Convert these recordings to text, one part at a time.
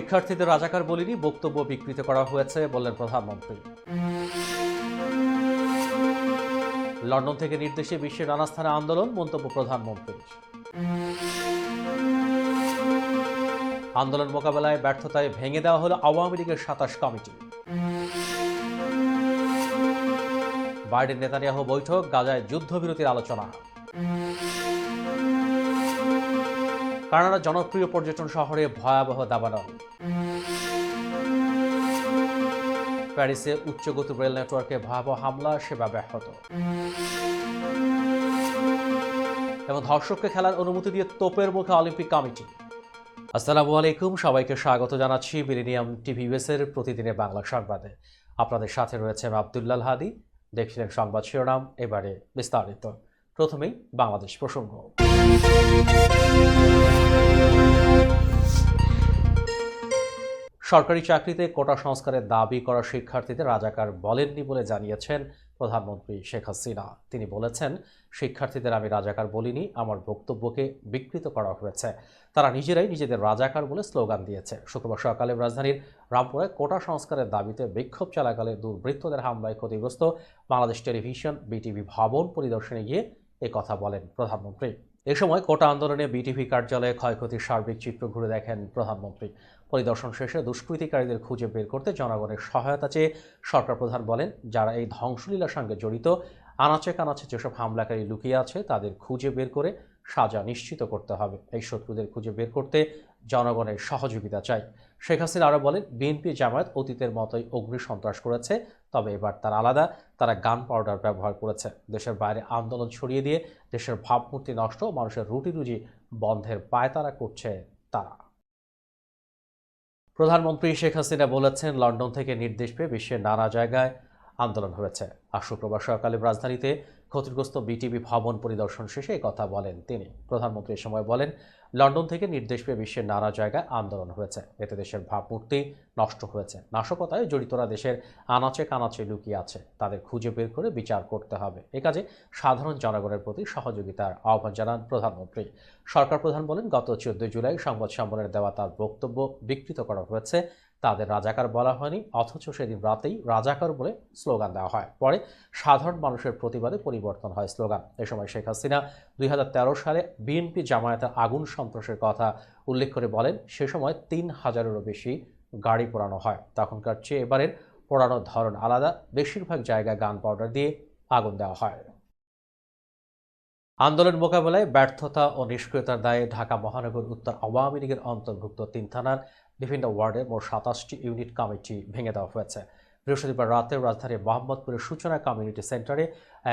শিক্ষার্থীদের রাজাকার বলিনি, বক্তব্য বিকৃত করা হয়েছে বললেন প্রধানমন্ত্রী। লন্ডন থেকে নির্দেশে বিশ্বের নানা স্থানে আন্দোলন, মন্তব্য প্রধানমন্ত্রীর। আন্দোলন মোকাবেলায় ব্যর্থতায় ভেঙে দেওয়া হলো আওয়ামী লীগের সাতাশ কমিটি। বাইডেন নেতানিয়াহ বৈঠক, গাজায় যুদ্ধবিরতির আলোচনা। কানাডার জনপ্রিয় পর্যটন শহরে ভয়াবহ দাবানল। প্যারিসে উচ্চগতি রেল নেটওয়ার্কে ভয়াবহ হামলা, সেবা ব্যাহত। এবং ধর্ষককে খেলার অনুমতি দিয়ে তোপের মুখে অলিম্পিক কমিটি। আসসালামু আলাইকুম, সবাইকে স্বাগত জানাচ্ছি মিলেনিয়াম টিভি এর প্রতিদিনের বাংলা সংবাদে। আপনাদের সাথে রয়েছে আমি আবদুল্লাল হাদি। দেখছিলেন সংবাদ শিরোনাম, এবারে বিস্তারিত। প্রথমেই বাংলাদেশ প্রসঙ্গ। সরকারি চাকরিতে কোটা সংস্কারের দাবি করা শিক্ষার্থীদের রাজাকার বলেননি বলে জানিয়েছেন প্রধানমন্ত্রী শেখ হাসিনা। তিনি বলেছেন, শিক্ষার্থীদের আমি রাজাকার বলিনি, আমার বক্তব্যকে বিকৃত করা হয়েছে। তারা নিজেরাই নিজেদের রাজাকার বলে স্লোগান দিয়েছে। শুক্রবার সকালে রাজধানীর রামপুরায় কোটা সংস্কারের দাবিতে বিক্ষোভ চলাকালে দুর্বৃত্তদের হামলায় ক্ষতিগ্রস্ত বাংলাদেশ টেলিভিশন, বিটিভি ভবন পরিদর্শনে গিয়ে কথা বলেন প্রধানমন্ত্রী। এ সময় কোটা আন্দোলনে বিটিভি কার্যালয়ে ক্ষয়ক্ষতির সার্বিক চিত্র ঘুরে দেখেন প্রধানমন্ত্রী। পরিদর্শন শেষে দুষ্কৃতিকারীদের খুঁজে বের করতে জনগণের সহায়তা চেয়ে সরকার প্রধান বলেন, যারা এই ধ্বংসলীলার সঙ্গে জড়িত, আনাচে কানাচে যেসব হামলাকারী লুকিয়ে আছে, তাদের খুঁজে বের করে সাজা নিশ্চিত করতে হবে। এই শত্রুদের খুঁজে বের করতে জনগণের সহযোগিতা চাই। শেখ হাসিনা আরও বলেন, বিএনপি জামায়াত অতীতের মতোই অগ্নি সন্ত্রাস করেছে, তবে এবার তার আলাদা। তারা গান পাউডার ব্যবহার করেছে। দেশের বাইরে আন্দোলন ছড়িয়ে দিয়ে দেশের ভাবমূর্তি নষ্ট, মানুষের রুটি রুজি বন্ধের পায়তারা করছে তারা। প্রধানমন্ত্রী শেখ হাসিনা বলেছেন, লন্ডন থেকে নির্দেশ পেয়ে বিশ্বের নানা জায়গায় আন্দোলন হয়েছে। আর শুক্রবার সকালে রাজধানীতে ক্ষতিগ্রস্ত বিটিভি ভবন পরিদর্শন শেষে কথা বলেন তিনি। প্রধানমন্ত্রী সময় বলেন, লন্ডন থেকে নির্দেশ পেয়ে বিশ্বের নানা জায়গায় আন্দোলন হয়েছে। এতে দেশের ভাবমূর্তি নষ্ট হয়েছে। নাশকতায় জড়িতরা দেশের আনাচে কানাচে লুকিয়ে আছে। তাদের খুঁজে বের করে বিচার করতে হবে। এ কাজে সাধারণ জনগণের প্রতি সহযোগিতার আহ্বান জানান প্রধানমন্ত্রী। সরকার প্রধান বলেন, গত চোদ্দই জুলাই সংবাদ সম্মেলনে দেওয়া তার বক্তব্য বিকৃত করা হয়েছে। তাদের রাজাকার বলা হয়নি, অথচ সেদিন রাতেই রাজাকার বলে স্লোগান দেওয়া হয়। পরে সাধারণ মানুষের প্রতিবাদে পরিবর্তন হয় স্লোগান। এ সময় শেখ হাসিনা দুই হাজার তেরো সালে বিএনপি জামায়াতের আগুন সন্ত্রাসের কথা উল্লেখ করে বলেন, সে সময় তিন হাজারেরও বেশি গাড়ি পোড়ানো হয়। তখনকার চেয়ে এবারের পোড়ানোর ধরন আলাদা। বেশিরভাগ জায়গায় গান পাউডার দিয়ে আগুন দেওয়া হয়। আন্দোলন মোকাবেলায় ব্যর্থতা ও নিষ্ক্রিয়তার দায়ে ঢাকা মহানগর উত্তর আওয়ামী লীগের অন্তর্ভুক্ত তিন থানার বিভিন্ন ওয়ার্ডে মোট সাতাশটি ইউনিট কমিটি ভেঙে দেওয়া হয়েছে। বৃহস্পতিবার রাতে রাজধানীর মোহাম্মদপুরের সূচনা কমিউনিটি সেন্টারে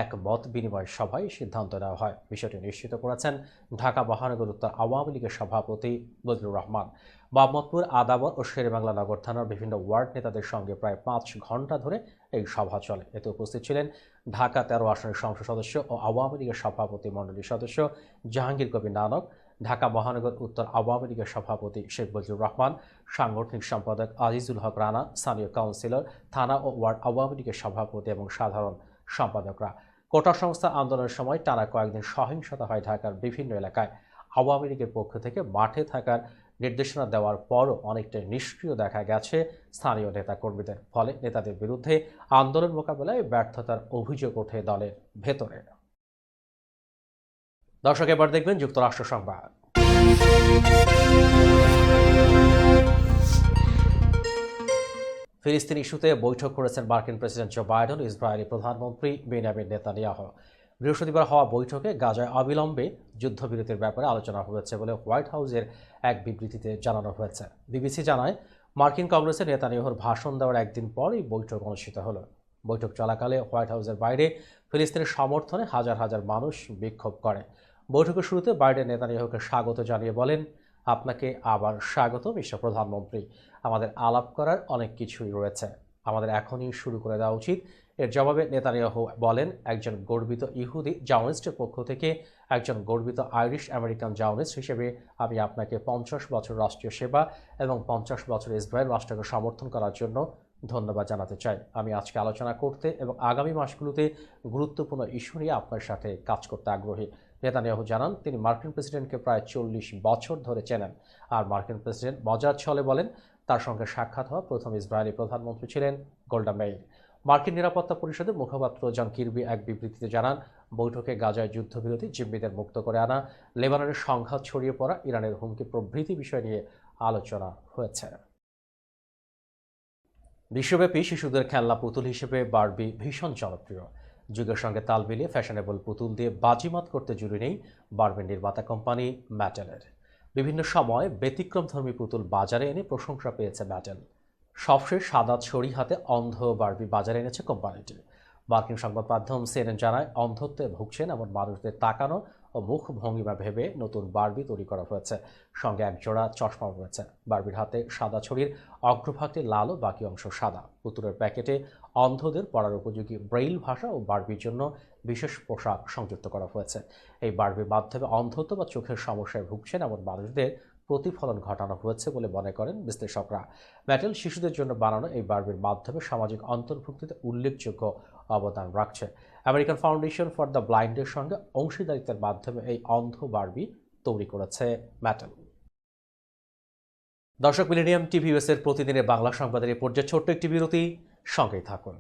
এক মত বিনিময় সভায় সিদ্ধান্ত নেওয়া হয়। বিষয়টি নিশ্চিত করেছেন ঢাকা মহানগর উত্তর আওয়ামী লীগের সভাপতি বদরুর রহমান। মোহাম্মদপুর, আদাবর ও শেরেবাংলা নগর থানার বিভিন্ন ওয়ার্ড নেতাদের সঙ্গে প্রায় পাঁচ ঘণ্টা ধরে এই সভা চলে। এতে উপস্থিত ছিলেন ঢাকা তেরো আসনের সংসদ সদস্য ও আওয়ামী লীগের সভাপতি মণ্ডলীর সদস্য জাহাঙ্গীর কবির নানক ঢাকা মহানগর উত্তর আওয়ামী লীগের সভাপতি শেখ বজরুর রহমান, সাংগঠনিক সম্পাদক আজিজুল হক রানা, স্থানীয় কাউন্সিলর, থানা ও ওয়ার্ড আওয়ামী লীগের সভাপতি এবং সাধারণ সম্পাদকরা। কোটা সংস্থা আন্দোলনের সময় টানা কয়েকদিন সহিংসতা হয় ঢাকার বিভিন্ন এলাকায়। আওয়ামী লীগের পক্ষ থেকে মাঠে থাকার নির্দেশনা দেওয়ার পরও অনেকটা নিষ্ক্রিয় দেখা গেছে স্থানীয় নেতাকর্মীদের। ফলে নেতাদের বিরুদ্ধে আন্দোলন মোকাবেলায় ব্যর্থতার অভিযোগ ওঠে দলের ভেতরে। দর্শক, এবার দেখবেন যুক্তরাষ্ট্র সংবাদ। ফিলিস্তিন ইস্যুতে বৈঠক করেছেন মার্কিন প্রেসিডেন্ট জো বাইডেন, ইসরায়েলি প্রধানমন্ত্রী বেনিয়ামিন নেতানিয়াহ। বৃহস্পতিবার হওয়া বৈঠকে গাজায় অবিলম্বে যুদ্ধবিরতির ব্যাপারে আলোচনা হয়েছে বলে হোয়াইট হাউসের এক বিবৃতিতে জানানো হয়েছে। বিবিসি জানায়, মার্কিন কংগ্রেসের নেতানিয়াহুর ভাষণ দেওয়ার একদিন পর এই বৈঠক অনুষ্ঠিত হলো। বৈঠক চলাকালে হোয়াইট হাউসের বাইরে ফিলিস্তিনের সমর্থনে হাজার হাজার মানুষ বিক্ষোভ করে। বৈঠকের শুরুতে বাইডেন নেতানিয়াহুকে স্বাগত জানিয়ে বলেন, আপনাকে আবার স্বাগত মিস্টার প্রধানমন্ত্রী। আমাদের আলাপ করার অনেক কিছুই রয়েছে। আমাদের এখনই শুরু করে দেওয়া উচিত। এর জবাবে নেতানিয়াহু বলেন, একজন গর্বিত ইহুদি জাউনিস্টের পক্ষ থেকে একজন গর্বিত আইরিশ আমেরিকান জাউনিস্ট হিসেবে আমি আপনাকে পঞ্চাশ বছর রাষ্ট্রীয় সেবা এবং পঞ্চাশ বছর ইসরায়েল রাষ্ট্রকে সমর্থন করার জন্য ধন্যবাদ জানাতে চাই। আমি আজকে আলোচনা করতে এবং আগামী মাসগুলোতে গুরুত্বপূর্ণ ইস্যু নিয়ে আপনার সাথে কাজ করতে আগ্রহী। নেতানিয়াহু জানান, তিনি মার্কিন প্রেসিডেন্টকে প্রায় চল্লিশ বছর ধরে চেনেন। আর মার্কিন প্রেসিডেন্ট মজার ছলে বলেন, তার সঙ্গে সাক্ষাৎ হওয়া প্রথম ইসরায়েলি প্রধানমন্ত্রী ছিলেন গোল্ডা মেইর মার্কিন নিরাপত্তা পরিষদের মুখপাত্র জন কিরবি এক বিবৃতিতে জানান, বৈঠকে গাজায় যুদ্ধবিরতি জিম্মিদের মুক্ত করে আনা, লেবাননের সংঘাত ছড়িয়ে পড়া, ইরানের হুমকি প্রভৃতি বিষয় নিয়ে আলোচনা হয়েছে। বিশ্বব্যাপী শিশুদের খেলনা পুতুল হিসেবে বারবি ভীষণ জনপ্রিয়। যুগের সঙ্গে তাল মিলিয়ে ফ্যাশনেবল পুতুল দিয়ে বাজিমাত করতে জুড়ি নেই বারবির নির্মাতা কোম্পানি ম্যাটেলের। বিভিন্ন সময় ব্যতিক্রমধর্মী পুতুল বাজারে এনে প্রশংসা পেয়েছে ম্যাটেল। সবশেষ সাদা ছড়ি হাতে অন্ধ বারবি বাজারে এনেছে কোম্পানিটি। মার্কিন সংবাদ মাধ্যম সিএনএন জানায়, অন্ধত্বে ভুগছেন এমন মানুষদের তাকানো ও মুখ ভঙ্গিমা ভেবে নতুন বারবি তৈরি করা হয়েছে। সঙ্গে এক জোড়া চশমা রয়েছে। বারবির হাতে সাদা ছড়ির অগ্রভাগটি লাল ও বাকি অংশ সাদা। পুতুলের প্যাকেটে অন্ধদের পড়ার উপযোগী ব্রেইল ভাষা ও বারবির জন্য বিশেষ পোশাক সংযুক্ত করা হয়েছে। এই বারবির মাধ্যমে অন্ধত্ব বা চোখের সমস্যায় ভুগছেন এমন মানুষদের প্রতিফলন ঘটানো হয়েছে বলে মনে করেন বিশ্লেষকরা। ম্যাটেল শিশুদের জন্য বানানো এই বার্বির মাধ্যমে সামাজিক অন্তর্ভুক্তিতে উল্লেখযোগ্য অবদান রাখছে। আমেরিকান ফাউন্ডেশন ফর দ্য ব্লাইন্ডের সঙ্গে অংশীদারিত্বের মাধ্যমে এই অন্ধ বারবি তৈরি করেছে ম্যাটেল দর্শক, মিলেনিয়াম টিভি এর প্রতিদিনের বাংলা সংবাদের এই পর্যায়ে ছোট্ট একটি বিরতি। সঙ্গেই থাকুন।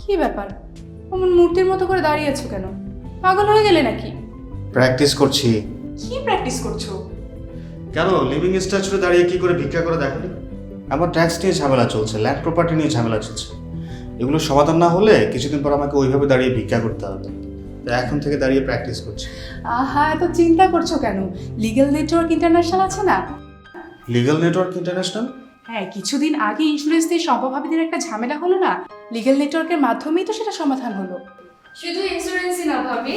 কি ব্যাপার? অমন মূর্তির মতো করে দাঁড়িয়ে আছো কেন? পাগল হয়ে গেলে নাকি? প্র্যাকটিস করছি। কি প্র্যাকটিস করছ? কেন? লিভিং স্ট্যাচুরে দাঁড়িয়ে কি করে ভিক্ষা করে দেখালি? আমার ট্যাক্স নিয়ে ঝামেলা চলছে ল্যান্ড প্রপার্টি নিয়ে ঝামেলা চলছে। এগুলো সমাধান না হলে কিছুদিন পর আমাকে ওইভাবে দাঁড়িয়ে ভিক্ষা করতে হবে। তো এখন থেকে দাঁড়িয়ে প্র্যাকটিস করছি। আহা এত চিন্তা করছ কেন? লিগ্যাল নেটওয়ার্ক ইন্টারন্যাশনাল আছে না? লিগাল নেটওয়ার্ক ইন্টারন্যাশনাল হ্যাঁ কিছুদিন আগে ইন্স্যুরেন্স দিয়ে সম্ভাবীদের একটা ঝামেলা হলো না? লিগ্যাল নেটওয়ার্কের মাধ্যমেই তো সেটা সমাধান হলো। শুধু ইন্স্যুরেন্সই না ভাবি।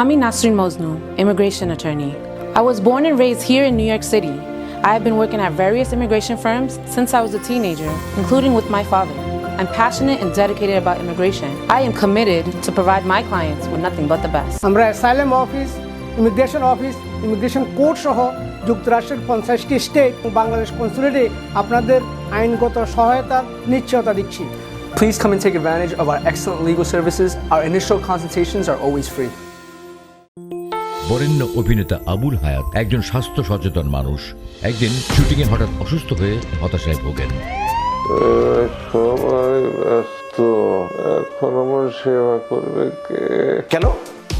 I'm Nasrin Mosnu, immigration attorney. I was born and raised here in New York City. I have been working at various immigration firms since I was a teenager, including with my father. I'm passionate and dedicated about immigration. I am committed to provide my clients with nothing but the best. আমরা asylum office immigration office immigration court সহ যুক্তরাষ্ট্রের পঞ্চাশটি state ও বাংলাদেশ কনসুলেটে আপনাদের আইনগত সহায়তার নিশ্চয়তা দিচ্ছি Please come and take advantage of our excellent legal services. Our initial consultations are always free. বরেণ্য অভিনেতা আবুল হায়াত একজন স্বাস্থ্য সচেতন মানুষ। একদিন শুটিংয়ে হঠাৎ অসুস্থ হয়ে হতাশায় ভোগেন। সবাই ব্যস্ত। এখন আমার সেবা করবে কে? কেন?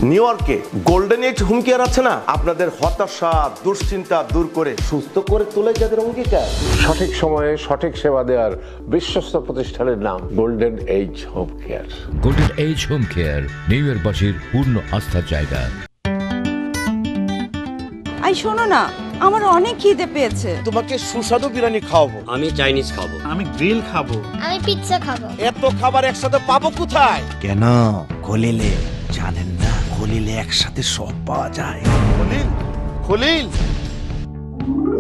নিউ ইয়র্কে গোল্ডেন এজ হুম কেয়ার আছে না? আপনাদের হতাশা দুশ্চিন্তা দূর করে সুস্থ করে তোলে যাদের অঙ্গীকার। সঠিক সময়ে সঠিক সেবা দেওয়ার বিশ্বস্ত প্রতিষ্ঠানের নাম golden age home care golden age home care new ইয়র্কবাসীর পূর্ণ আস্থার জায়গা শোনো না আমার অনেক খিদে পেয়েছে। তোমাকে সুস্বাদু বিরিয়ানি খাওয়াবো। আমি চাইনিজ খাব। আমি গ্রিল খাব। আমি পিৎজা খাব। এত খাবার একসাথে পাবো কোথায়? কেন? খলিলে জানেন না খলিলে একসাথে সব পাওয়া যায়। খলিল খলিল।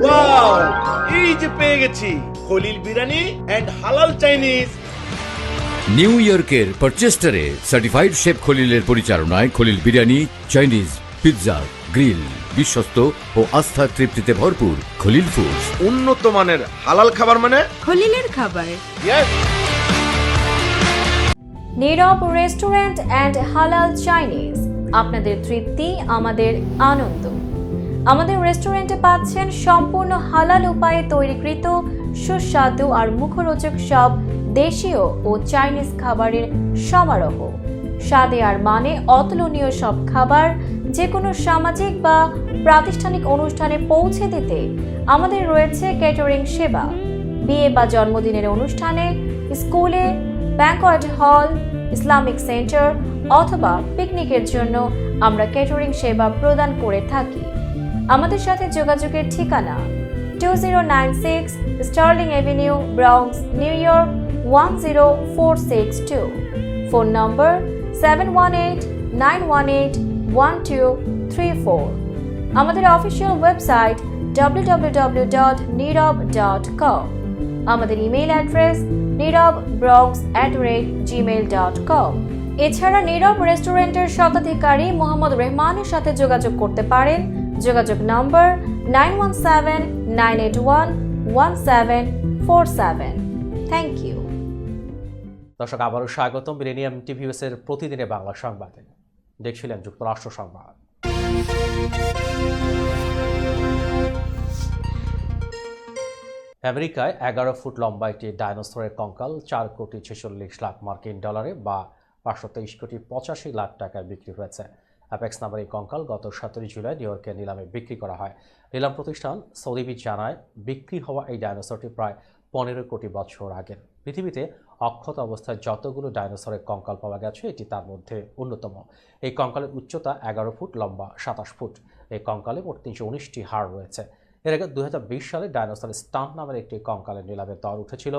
ওয়াও এই যে পেয়ে গেছি। Khalil biryani and halal Chinese. New ইয়র্কের পারচেস্টারে সার্টিফাইড শেফ খলিলের পরিচালনায় Khalil biryani Chinese pizza. Grill বিশ্বস্ত ও আস্থার তৃপ্তিতে ভরপুর খলিল ফুডস উন্নত মানের হালাল খাবার মানে? খলিলের খাবার। Nirab restaurant and halal Chinese. আপনাদের তৃপ্তি আমাদের আনন্দ। আমাদের রেস্টুরেন্টে পাচ্ছেন সম্পূর্ণ হালাল উপায়ে তৈরিকৃত সুস্বাদু আর মুখরোচক সব দেশীয় ও চাইনিজ খাবারের সমারোহ। স্বাদে আর মানে অতুলনীয় সব খাবার যে কোনো সামাজিক বা প্রাতিষ্ঠানিক অনুষ্ঠানে পৌঁছে দিতে আমাদের রয়েছে ক্যাটারিং সেবা। বিয়ে বা জন্মদিনের অনুষ্ঠানে স্কুলে ব্যাংকোয়েট হল, ইসলামিক সেন্টার অথবা পিকনিকের জন্য আমরা ক্যাটারিং সেবা প্রদান করে থাকি। আমাদের সাথে যোগাযোগের ঠিকানা two zero nine six Sterling avenue Bronx New York one zero four six two phone নম্বর seven one eight nine one eight one two three four আমাদের অফিসিয়াল ওয়েবসাইট www.nirab.com আমাদের email address Nirab at rate dot এছাড়া নীরব রেস্টুরেন্টের স্বত্বাধিকারী মোহাম্মদ রেহমানের সাথে যোগাযোগ করতে পারেন। যোগাযোগ নম্বর nine one seven nine eight one one seven four seven thank you দর্শক, আবারও স্বাগতম। মিলেনিয়াম টিভিএস এর প্রতিদিনে বাংলা সংবাদে। দেখছিলেন যুক্তরাষ্ট্র সংবাদ। আমেরিকায় এগারো ফুট লম্বা একটি ডাইনোসরের কঙ্কাল, চার কোটি ছেচল্লিশ লাখ মার্কিন ডলারে বা পাঁচশো তেইশ কোটি পঁচাশি লাখ টাকায় বিক্রি হয়েছে। অ্যাপেক্স নামের এই কঙ্কাল গত সতেরোই জুলাই নিউ ইয়র্কে নিলামে বিক্রি করা হয়। নিলাম প্রতিষ্ঠান সৌদিবি জানায়, বিক্রি হওয়া এই ডাইনোসরটি প্রায় পনেরো কোটি বছর আগের। পৃথিবীতে অক্ষত অবস্থায় যতগুলো ডাইনোসরের কঙ্কাল পাওয়া গেছে, এটি তার মধ্যে অন্যতম। এই কঙ্কালের উচ্চতা এগারো ফুট, লম্বা সাতাশ ফুট। এই কঙ্কালে মোট তিনশো উনিশটি হাড় রয়েছে। এর আগে দু হাজার বিশ সালে ডাইনোসর স্টাম্প নামের একটি কঙ্কালের নিলামের দর উঠেছিল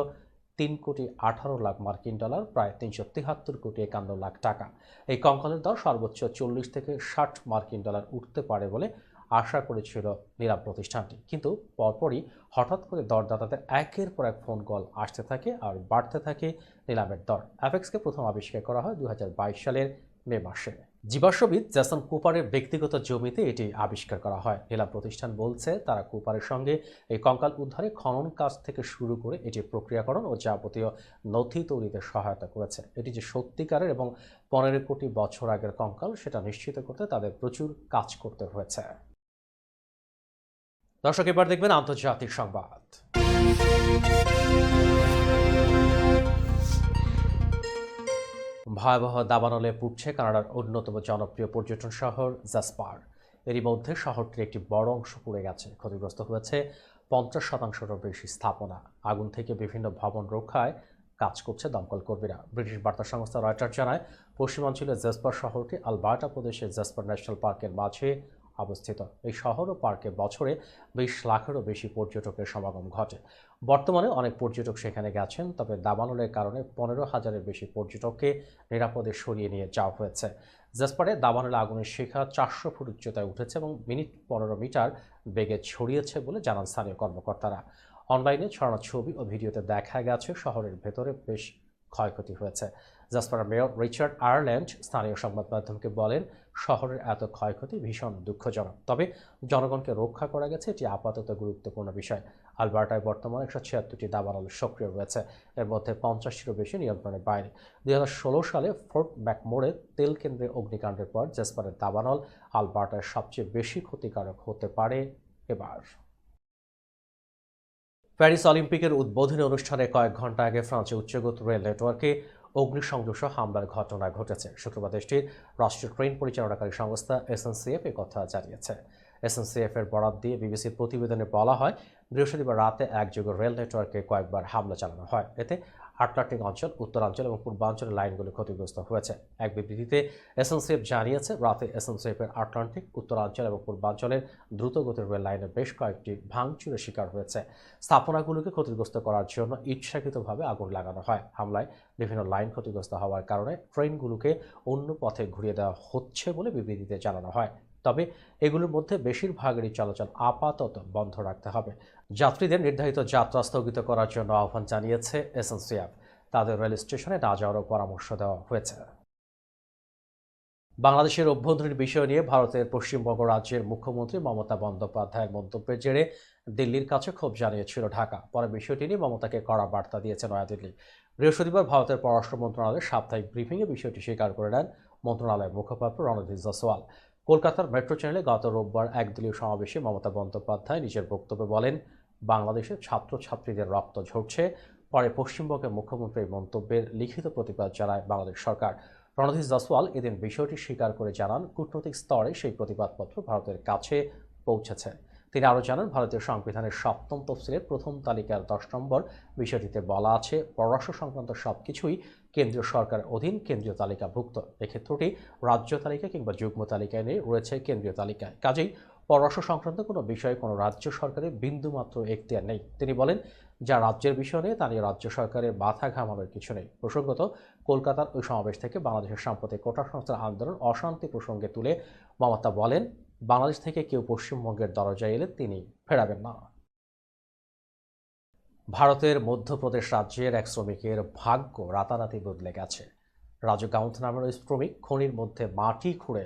তিন কোটি আঠারো লাখ মার্কিন ডলার, প্রায় তিনশো তিহাত্তর কোটি একান্ন লাখ টাকা। এই কঙ্কালের দর সর্বোচ্চ চল্লিশ থেকে ষাট মার্কিন ডলার উঠতে পারে বলে আশা করেছিল নিলাম প্রতিষ্ঠানটি। কিন্তু পরপরই হঠাৎ করে দরদাতাদের একের পর এক ফোন কল আসতে থাকে আর বাড়তে থাকে নিলামের দর। অ্যাপেক্সকে প্রথম আবিষ্কার করা হয় দু হাজার বাইশ সালের মে মাসে। জীবাশ্মবিদ জ্যাসন কুপারের ব্যক্তিগত জমিতে এটি আবিষ্কার করা হয়। নিলাম প্রতিষ্ঠান বলছে তারা কুপারের সঙ্গে এই কঙ্কাল উদ্ধারে খনন কাজ থেকে শুরু করে এটি প্রক্রিয়াকরণ ও যাবতীয় নথি তৈরিতে সহায়তা করেছে। এটি যে সত্যিকারের এবং পনেরো কোটি বছর আগের কঙ্কাল, সেটা নিশ্চিত করতে তাদের প্রচুর কাজ করতে হয়েছে। দর্শক, এবার দেখবেন আন্তর্জাতিক সংবাদ। ভয়াবহ দাবানলে পুড়ছে কানাডার অন্যতম জনপ্রিয় পর্যটন শহর জাসপার। এরই মধ্যে শহরটির একটি বড় অংশ পুড়ে গেছে। ক্ষতিগ্রস্ত হয়েছে পঞ্চাশ শতাংশেরও বেশি স্থাপনা। আগুন থেকে বিভিন্ন ভবন রক্ষায় কাজ করছে দমকল কর্মীরা। ব্রিটিশ বার্তা সংস্থা রয়টার জানায়, পশ্চিমাঞ্চলের জেসপার শহরটি আলবার্টা প্রদেশের জেসপার ন্যাশনাল পার্কের মাঝে অবস্থিত। এই শহর ও পার্কে বছরে বিশ লাখেরও বেশি পর্যটকের সমাগম ঘটে। বর্তমানে অনেক পর্যটক সেখানে গেছেন, তবে দাবানলের কারণে পনেরো হাজারের বেশি পর্যটককে নিরাপদে সরিয়ে নিয়ে যাওয়া হয়েছে। জাসপারে দাবানলে আগুনের শিখা চারশো ফুট উচ্চতায় উঠেছে এবং মিনিট পনেরো মিটার বেগে ছড়িয়েছে বলে জানান স্থানীয় কর্মকর্তারা। অনলাইনে ছড়ানো ছবি ও ভিডিওতে দেখা গেছে, শহরের ভেতরে বেশ ক্ষয়ক্ষতি হয়েছে। জাসপারের মেয়র রিচার্ড আয়ারল্যান্ড স্থানীয় সংবাদ মাধ্যমকে বলেন শহরের এত ক্ষয়ক্ষতি ভীষণ দুঃখজনক। তবে জনগণকে রক্ষা করা গেছে এটি আপাতত গুরুত্বপূর্ণ বিষয়। আলবার্টায় বর্তমানে একশো ছিয়াত্তরটি দাবানল সক্রিয় রয়েছে। এর মধ্যে পঞ্চাশটিরও বেশি নিয়ন্ত্রণের বাইরে। দুই হাজার ষোলো সালে ফোর্ট ম্যাকমোরে তেল কেন্দ্রে অগ্নিকাণ্ডের পর জেসপারের দাবানল আলবার্টায় সবচেয়ে বেশি ক্ষতিকারক হতে পারে এবার। প্যারিস অলিম্পিকের উদ্বোধনী অনুষ্ঠানে কয়েক ঘণ্টা আগে ফ্রান্সে উচ্চগত রেল নেটওয়ার্কে অগ্নিসংযোগ সহ হামলার ঘটনা ঘটেছে। শুক্রবার দেশটির রাষ্ট্রীয় ট্রেন পরিচালনাকারী সংস্থা এসএনসিএফ এ কথা জানিয়েছে। এসএনসিএফ এর বরাত দিয়ে বিবিসির প্রতিবেদনে বলা হয়, বৃহস্পতিবার রাতে একযোগে রেল নেটওয়ার্কে কয়েকবার হামলা চালানো হয়। এতে আটলান্টিক অঞ্চল, উত্তরাঞ্চল এবং পূর্বাঞ্চলের লাইনগুলো ক্ষতিগ্রস্ত হয়েছে। এক বিবৃতিতে এসএনসিএফ জানিয়েছে, রাতে এসএনসিএফের আটলান্টিক, উত্তরাঞ্চল এবং পূর্বাঞ্চলের দ্রুতগতির রেল লাইনে বেশ কয়েকটি ভাঙচুরের শিকার হয়েছে। স্থাপনাগুলোকে ক্ষতিগ্রস্ত করার জন্য ইচ্ছাকৃতভাবে আগুন লাগানো হয়। হামলায় বিভিন্ন লাইন ক্ষতিগ্রস্ত হওয়ার কারণে ট্রেনগুলোকে অন্য পথে ঘুরিয়ে দেওয়া হচ্ছে বলে বিবৃতিতে জানানো হয়। তবে এগুলোর মধ্যে বেশিরভাগেরই চলাচল আপাতত বন্ধ রাখতে হবে। যাত্রীদের নির্ধারিত যাত্রা স্থগিত করার জন্য আহ্বান জানিয়েছে এসএনসিএফ। তাদের রেল স্টেশনে না যাওয়ারও পরামর্শ দেওয়া হয়েছে। বাংলাদেশের অভ্যন্তরীণ বিষয় নিয়ে ভারতের পশ্চিমবঙ্গ রাজ্যের মুখ্যমন্ত্রী মমতা বন্দ্যোপাধ্যায়ের মন্তব্যের জেরে দিল্লির কাছে ক্ষোভ জানিয়েছিল ঢাকা। পরে বিষয়টি নিয়ে মমতাকে কড়া বার্তা দিয়েছে নয়াদিল্লি। বৃহস্পতিবার ভারতের পররাষ্ট্র মন্ত্রণালয়ের সাপ্তাহিক ব্রিফিংয়ে বিষয়টি স্বীকার করে নেন মন্ত্রণালয়ের মুখপাত্র রণধীর জসওয়াল কলকাতার মেট্রো চ্যানেলে গত রোববার একদলীয় সমাবেশে মমতা বন্দ্যোপাধ্যায় নিজের বক্তব্যে বলেন বাংলাদেশের ছাত্রছাত্রীদের রক্ত ঝরছে। পরে পশ্চিমবঙ্গের মুখ্যমন্ত্রীর মন্তব্যের লিখিত প্রতিবাদ জানায় বাংলাদেশ সরকার। রণধীর জসওয়াল এদিন বিষয়টি স্বীকার করে জানান, কূটনৈতিক স্তরে সেই প্রতিবাদপত্র ভারতের কাছে পৌঁছেছে। তিনি আরও জানান, ভারতীয় সংবিধানের সপ্তম তফসিলের প্রথম তালিকার দশ নম্বর বিষয়টিতে বলা আছে, পররাষ্ট্র সংক্রান্ত সব কিছুই কেন্দ্রীয় সরকারের অধীন কেন্দ্রীয় তালিকাভুক্ত। এক্ষেত্রটি রাজ্য তালিকা কিংবা যুগ্ম তালিকায় নেই, রয়েছে কেন্দ্রীয় তালিকায়। কাজেই পররাষ্ট্র সংক্রান্ত কোনো বিষয়ে কোনো রাজ্য সরকারের বিন্দুমাত্র এখতিয়ার নেই। তিনি বলেন, যা রাজ্যের বিষয় নিয়ে তা নিয়ে রাজ্য সরকারের মাথা ঘামানোর কিছু নেই। প্রসঙ্গত, কলকাতার ওই সমাবেশ থেকে বাংলাদেশের সাম্প্রতিক কোটা সংস্থার আন্দোলন, অশান্তি প্রসঙ্গে তুলে মমতা বলেন, বাংলাদেশ থেকে কেউ পশ্চিমবঙ্গের দরজায় এলে তিনি ফেরাবেন না। ভারতের মধ্যপ্রদেশ রাজ্যের এক শ্রমিকের ভাগ্য রাতারাতি বদলে গেছে। রাজু গাউন্থ নামের ওই শ্রমিক খনির মধ্যে মাটি খুঁড়ে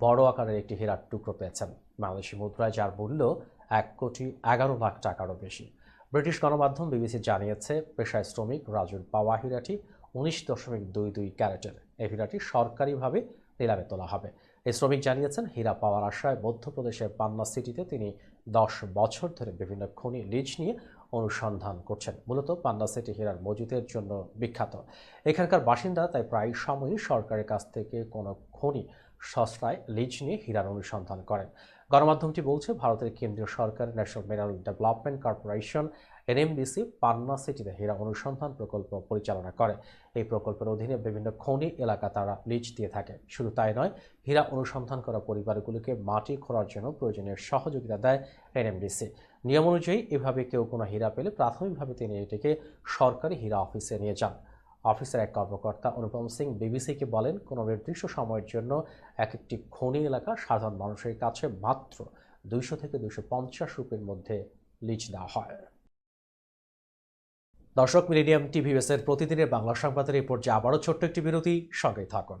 বড় আকারের একটি হীরার টুকরো পেয়েছেন। বাংলাদেশি মুদ্রায়, যার মূল্য এক কোটি এগারো লাখ টাকারও বেশি। ব্রিটিশ গণমাধ্যম বিবিসি জানিয়েছে, পেশায় শ্রমিক রাজুর পাওয়া হীরাটি উনিশ দশমিক দুই দুই ক্যারেটের। এই হীরাটি সরকারিভাবে নিলামে তোলা হবে। এই শ্রমিক জানিয়েছেন, হীরা পাওয়ার আশায় মধ্যপ্রদেশের পান্না সিটিতে তিনি দশ বছর ধরে বিভিন্ন খনি লিজ নিয়ে অনুসন্ধান করছেন। মূলত পান্না সিটি হীরার মজুদের জন্য বিখ্যাত। এখানকার বাসিন্দা তাই প্রায় সময়ই সরকারের কাছ থেকে কোনো খনি সস্তায় লিজ নিয়ে হীরার অনুসন্ধান করেন। গণমাধ্যমটি বলছে, ভারতের কেন্দ্রীয় সরকার national mineral development corporation NMDC, Panna সিটিতে হীরা অনুসন্ধান প্রকল্প পরিচালনা করে। এই প্রকল্পের অধীনে বিভিন্ন খনি এলাকা তারা লিজ দিয়ে থাকে। শুধু তাই নয়, হীরা অনুসন্ধান করা পরিবারগুলোকে মাটি খোঁড়ার জন্য প্রয়োজনীয় সহযোগিতা দেয় এনএমডিসি। নিয়ম অনুযায়ী এভাবে কেউ কোনো হীরা পেলে প্রাথমিকভাবে তিনি এটিকে সরকারি হীরা অফিসে নিয়ে যান। অফিসের এক কর্মকর্তা অনুপম সিং বিবিসিকে বলেন, কোনো নির্দিষ্ট সময়ের জন্য এক একটি খনি এলাকা সাধারণ মানুষের কাছে মাত্র দুইশো থেকে দুইশো পঞ্চাশ রুপির মধ্যে লিজ দেওয়া হয়। দর্শক, মিলেনিয়াম টিভিএসের প্রতিদিনের বাংলা সংবাদের এই পর্যায়ে আবারও ছোট্ট একটি বিরতি। সঙ্গে থাকুন।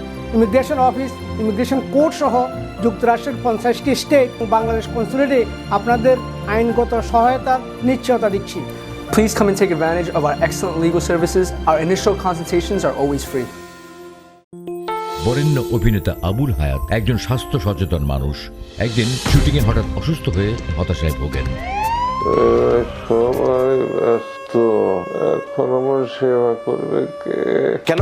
immigration office immigration court সহ যুক্তরাষ্ট্রের পঞ্চাশটি স্টেট ও বাংলাদেশ কনসুলেটে আপনাদের আইনগত সহায়তা নিশ্চয়তা দিচ্ছি। Please come and take advantage of our excellent legal services. Our initial consultations are always free. বরেণ্য অভিনেতা আবুল হায়াত একজন স্বাস্থ্য সচেতন মানুষ। একদিন শুটিংয়ে হঠাৎ অসুস্থ হয়ে হতাশায় ভোগেন। সবাই ব্যস্ত। এখন আমার সেবা করবে কে? কেন?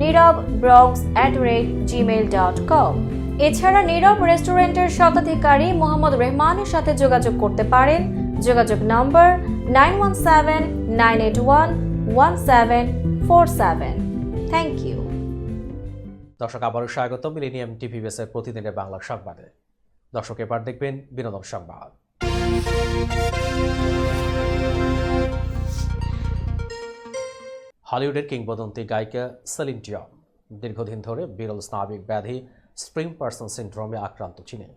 Nirab Bronx at rate Gmail dot com এছাড়া নীরব রেস্টুরেন্টের স্বত্বাধিকারী মোহাম্মদ রেহমানের সাথে যোগাযোগ করতে পারেন। যোগাযোগ নম্বর nine one seven nine eight one one seven four seven thank you দর্শক, আবারও স্বাগত মিলেনিয়াম টিভি বেসের প্রতিদিনের বাংলা সংবাদে। দর্শক, এবার দেখবেন বিনোদন সংবাদ। হলিউডের কিংবদন্তি গায়িকা সেলিন ডিয়ন দীর্ঘদিন ধরে বিরল স্নাবিক ব্যাধি স্প্রিং পার্সন সিন্ড্রোমে আক্রান্ত চিনে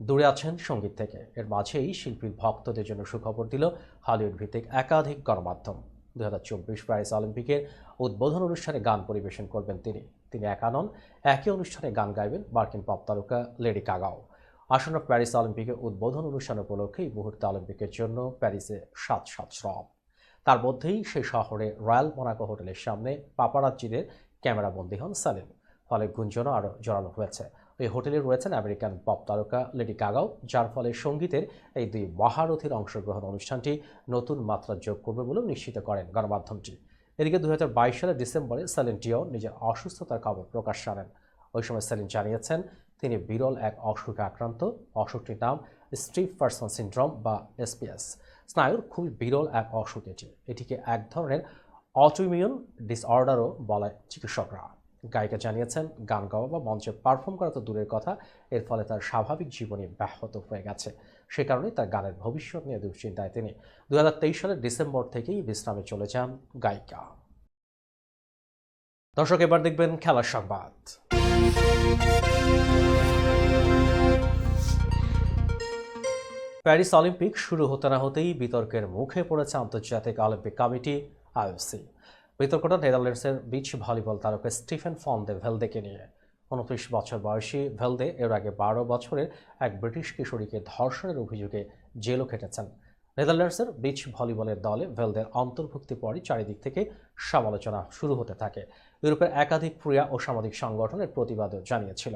দূরে আছেন সংগীত থেকে। এর মাঝেই শিল্পীর ভক্তদের জন্য সুখবর দিল হলিউড ভিত্তিক একাধিক গণমাধ্যম। দু হাজার চব্বিশ প্যারিস অলিম্পিকের উদ্বোধন অনুষ্ঠানে গান পরিবেশন করবেন তিনি। তিনি একা নন, একই অনুষ্ঠানে গান গাইবেন মার্কিন পপ তারকা লেডি কাগাও আসন্ন প্যারিস অলিম্পিকের উদ্বোধন অনুষ্ঠান উপলক্ষে এই মুহূর্তে অলিম্পিকের জন্য প্যারিসে সাত সাত শ্রম। তার মধ্যেই সেই শহরে রয়্যাল মোনাকো হোটেলের সামনে পাপারাজ্জিদের ক্যামেরাবন্দি হন সালিম। ফলে গুঞ্জনও আরও জড়ানো হয়েছে। ওই হোটেলে রয়েছেন আমেরিকান পপ তারকা লেডি কাগাও যার ফলে সঙ্গীতের এই দুই মহারথীর অংশগ্রহণ অনুষ্ঠানটি নতুন মাত্রা যোগ করবে বলেও নিশ্চিত করেন গণমাধ্যমটি। এদিকে দু হাজার বাইশ সালের ডিসেম্বরে সেলিন ডিও নিজের অসুস্থতার খবর প্রকাশ করেন। ওই সময় সেলিন জানিয়েছেন, তিনি বিরল এক অসুখে আক্রান্ত, অসুখটির নাম স্ট্রিপ পার্সন সিন্ড্রোম বা এসপিএস স্নায়ুর খুবই বিরল এক অসুখ এটি। এটিকে এক ধরনের অটোইমিউন ডিসঅর্ডারও বলে চিকিৎসকরা। গায়িকা জানিয়েছেন, গান গাওয়া বা মঞ্চে পারফর্ম করা তো দূরের কথা, এর ফলে তার স্বাভাবিক জীবনী ব্যাহত হয়ে গেছে। সে কারণে তার গানের ভবিষ্যৎ নিয়ে দুশ্চিন্তায় তিনি। দু হাজার তেইশ সালের ডিসেম্বর থেকেই বিশ্রামে চলে যান গায়িকা। দর্শক, এবার দেখবেন খেলার সংবাদ। প্যারিস অলিম্পিক শুরু হতে না হতেই বিতর্কের মুখে পড়েছে আন্তর্জাতিক অলিম্পিক কমিটি, আইওসি। বিতর্কটা নেদারল্যান্ডসের বিচ ভলিবল তারকা স্টিফেন ফন দে ভেলদেকে নিয়ে। উনত্রিশ বছর বয়সী ভেলদে এর আগে বারো বছরের এক ব্রিটিশ কিশোরীকে ধর্ষণের অভিযোগে জেলও খেটেছেন। নেদারল্যান্ডসের বিচ ভলিবলের দলে ভেলদের অন্তর্ভুক্তি পরই চারিদিক থেকে সমালোচনা শুরু হতে থাকে। ইউরোপের একাধিক ক্রীড়া ও সামাজিক সংগঠনের প্রতিবাদও জানিয়েছিল।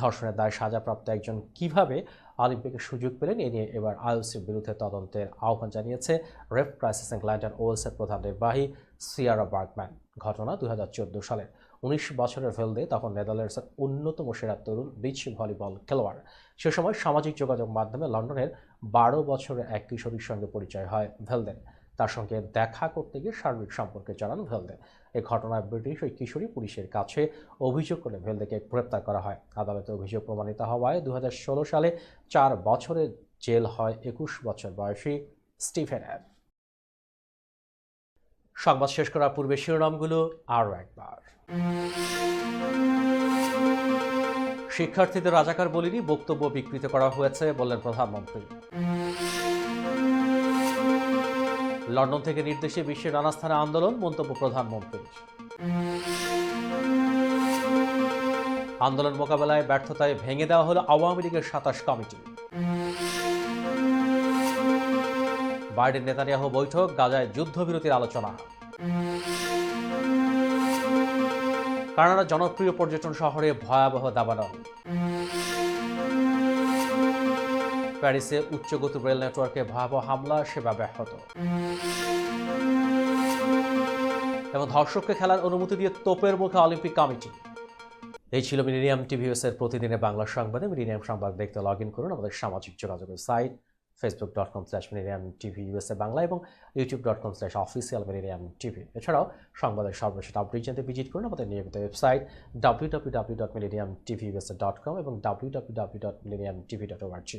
ধর্ষণের দায় সাজাপ্রাপ্ত একজন কীভাবে অলিম্পিকে সুযোগ পেলেন, এ নিয়ে এবার আইওসির বিরুদ্ধে তদন্তের আহ্বান জানিয়েছে রেফ ক্রাইসিস ইংল্যান্ড অ্যান্ড ওয়েলসের প্রধান নির্বাহী সিয়ারা বার্গম্যান। ঘটনা দুই হাজার চোদ্দ সালের উনিশ বছরের ভেলদে তখন নেদারল্যান্ডসের অন্যতম সেরা তরুণ বিচ ভলিবল খেলোয়াড়। সে সময় সামাজিক যোগাযোগ মাধ্যমে লন্ডনের বারো বছরের এক কিশোরীর সঙ্গে পরিচয় হয় ভেলদের। তার সঙ্গে দেখা করতে গিয়ে শারীরিক সম্পর্কে জানান ভেলদে। এ ঘটনায় ব্রিটিশ ওই কিশোরী পুলিশের কাছে অভিযোগ করে ভেলদেকে গ্রেপ্তার করা হয়। আদালতে অভিযোগ প্রমাণিত হওয়ায় দু হাজার ষোলো সালে চার বছরের জেল হয় একুশ বছর বয়সী স্টিফেনের সংবাদ শেষ করার পূর্বে শিরোনামগুলো আরও একবার। শিক্ষার্থীদের রাজাকার বলিনি, বক্তব্য বিকৃত করা হয়েছে, বললেন প্রধানমন্ত্রী। লন্ডন থেকে নির্দেশে বিশ্বের নানা স্থানে আন্দোলন, মন্তব্য প্রধানমন্ত্রীর আন্দোলন মোকাবেলায় ব্যর্থতায় ভেঙে দেওয়া হলো আওয়ামী লীগের সাতাশ কমিটি। বাইডেন নেতানিয়াহু বৈঠক, গাজায় যুদ্ধবিরতির আলোচনা। কানাডার জনপ্রিয় পর্যটন শহরে ভয়াবহ দাবানল। প্যারিসে উচ্চগতি রেল নেটওয়ার্কে ভয়াবহ হামলা, সেবা ব্যাহত। এবং ধর্ষককে খেলার অনুমতি দিয়ে তোপের মুখে অলিম্পিক কমিটি। এই ছিল মিলিনিয়াম টিভিএসের প্রতিদিনের বাংলা সংবাদে। মিলিনিয়াম সংবাদ দেখতে লগ ইন করুন আমাদের সামাজিক যোগাযোগের site Facebook dot com slash millennium TV USA Bangla এবং YouTube dot com slash official millennium TV এছাড়াও সংবাদের সর্বশেষ আপডেট জানতে ভিজিট করুন আমাদের নিয়মিত website W W W dot millennium TV USA dot com এবং W W W dot millennium TV dot ORG